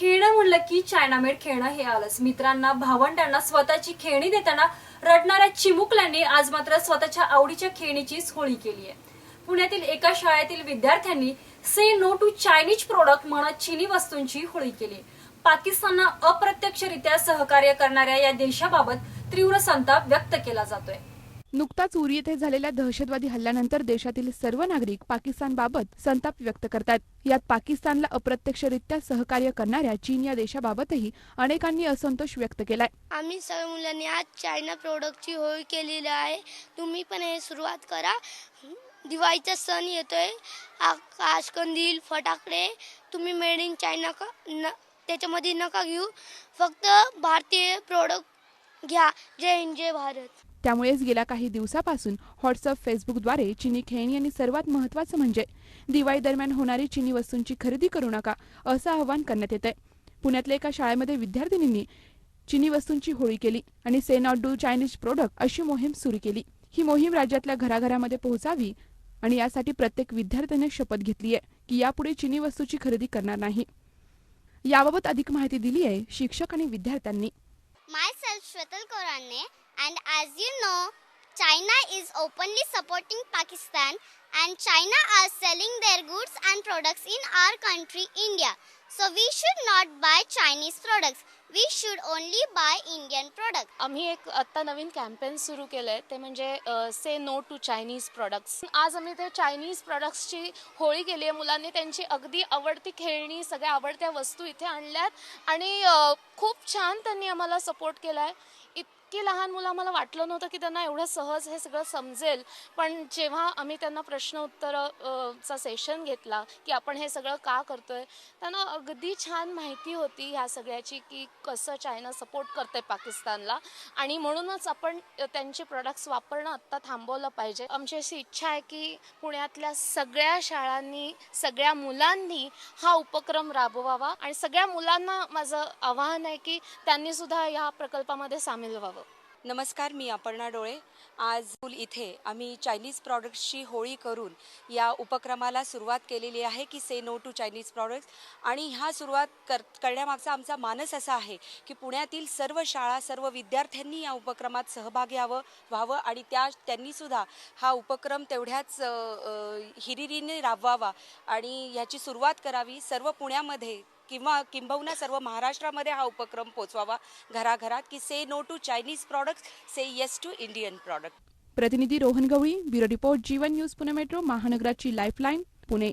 खेळणं म्हणलं की चायनामेड खेळणं हे आलंच. मित्रांना भावंडांना स्वतःची खेळणी देताना रडणाऱ्या चिमुकल्यांनी आज मात्र स्वतःच्या आवडीच्या खेळणीचीच होळी केली आहे. पुण्यातील एका शाळेतील विद्यार्थ्यांनी say no to Chinese product म्हणत चिनी वस्तूंची होळी केली. पाकिस्तानला अप्रत्यक्षरित्या सहकार्य करणाऱ्या या देशाबाबत तीव्र संताप व्यक्त केला जातोय. नुकताच उरी येथे झालेल्या दहशतवादी हल्ल्यानंतर देशातील सर्व नागरिक पाकिस्तानबाबत संताप व्यक्त करतात. यात पाकिस्तानला अप्रत्यक्षरित्या सहकार्य करणाऱ्या चीन या देशाबाबतही अनेकांनी असंतोष व्यक्त केलाय. आम्ही सर्व मुलांनी आज चायना प्रोडक्टची होळी केलेली आहे. तुम्ही पण हे सुरुवात करा. दिवाळीचा सण येतोय. आकाश कंदील फटाकडे. तुम्ही मेड इन चायना का न त्याच्यामध्ये नका घेऊ. फक्त भारतीय प्रोडक्ट घ्या. जय हिंद जय भारत. त्यामुळेच गेल्या काही दिवसापासून व्हॉट्सअप फेसबुकद्वारे चिनी खेळणी आणि सर्वात महत्वाचं म्हणजे दिवाळी दरम्यान होणारी चिनी वस्तूंची खरेदी करू नका असं आवाहन करण्यात येत आहे पुण्यातल्या एका शाळेमध्ये विद्यार्थिनींनी चिनी वस्तूंची होळी केली आणि say not do Chinese product अशी मोहीम सुरू केली. ही मोहीम राज्यातल्या घराघरामध्ये पोहोचावी आणि यासाठी प्रत्येक विद्यार्थ्याने शपथ घेतली आहे की यापुढे चिनी वस्तूची खरेदी करणार नाही. याबाबत अधिक माहिती दिली आहे शिक्षक आणि विद्यार्थ्यांनी. Shwetal Korane and as you know China is openly supporting Pakistan and China are selling their goods and products in our country India. So we should not buy Chinese products. We should only buy Indian product आम्ही एक आत्ता नवीन campaign सुरू केलं आहे ते म्हणजे say no to Chinese products आज आम्ही ते चायनीज प्रोडक्ट्सची होळी केली आहे मुलांनी त्यांची अगदी आवडती खेळणी सगळ्या आवडत्या वस्तू इथे आणल्यात आणि खूप छान त्यांनी आम्हाला सपोर्ट केला आहे इत इतकी लहान मुलं आम्हाला वाटलं नव्हतं की त्यांना एवढं सहज हे सगळं समजेल. पण जेव्हा आम्ही त्यांना प्रश्न उत्तर चा सेशन घेतला की आपण हे सगळं का करतोय त्यांना अगदी छान माहिती होती ह्या सगळ्याची की कसं चायना सपोर्ट करते पाकिस्तानला. आणि म्हणूनच आपण त्यांचे प्रोडक्ट्स वापरणं आत्ता थांबवलं पाहिजे. आमची अशी इच्छा आहे की पुण्यातल्या सगळ्या शाळांनी सगळ्या मुलांनी हा उपक्रम राबवावा. आणि सगळ्या मुलांना माझं आवाहन आहे की त्यांनी सुद्धा या प्रकल्पामध्ये सामील व्हावं. नमस्कार मी अपर्णा डोळे. आज स्कूल इथे आम्ही चायनीज प्रॉडक्ट्सची होळी करून या उपक्रमाला सुरुवात केलेली आहे की say no to Chinese products. आणि ह्या सुरुवात कर करण्यामागचा आमचा मानस असा आहे की पुण्यातील सर्व शाळा सर्व विद्यार्थ्यांनी या उपक्रमात सहभाग यावं व्हावं आणि त्या त्यांनीसुद्धा हा उपक्रम तेवढ्याच हिरिरीने राबवावा आणि ह्याची सुरुवात करावी. सर्व पुण्यामध्ये किंवा किंबहुना सर्व महाराष्ट्रामध्ये हा उपक्रम पोचवावा घराघरात की say no to Chinese product say yes to Indian product प्रतिनिधी Rohan Gawali bureau report Jeevan news Pune metro महानगराची lifeline Pune.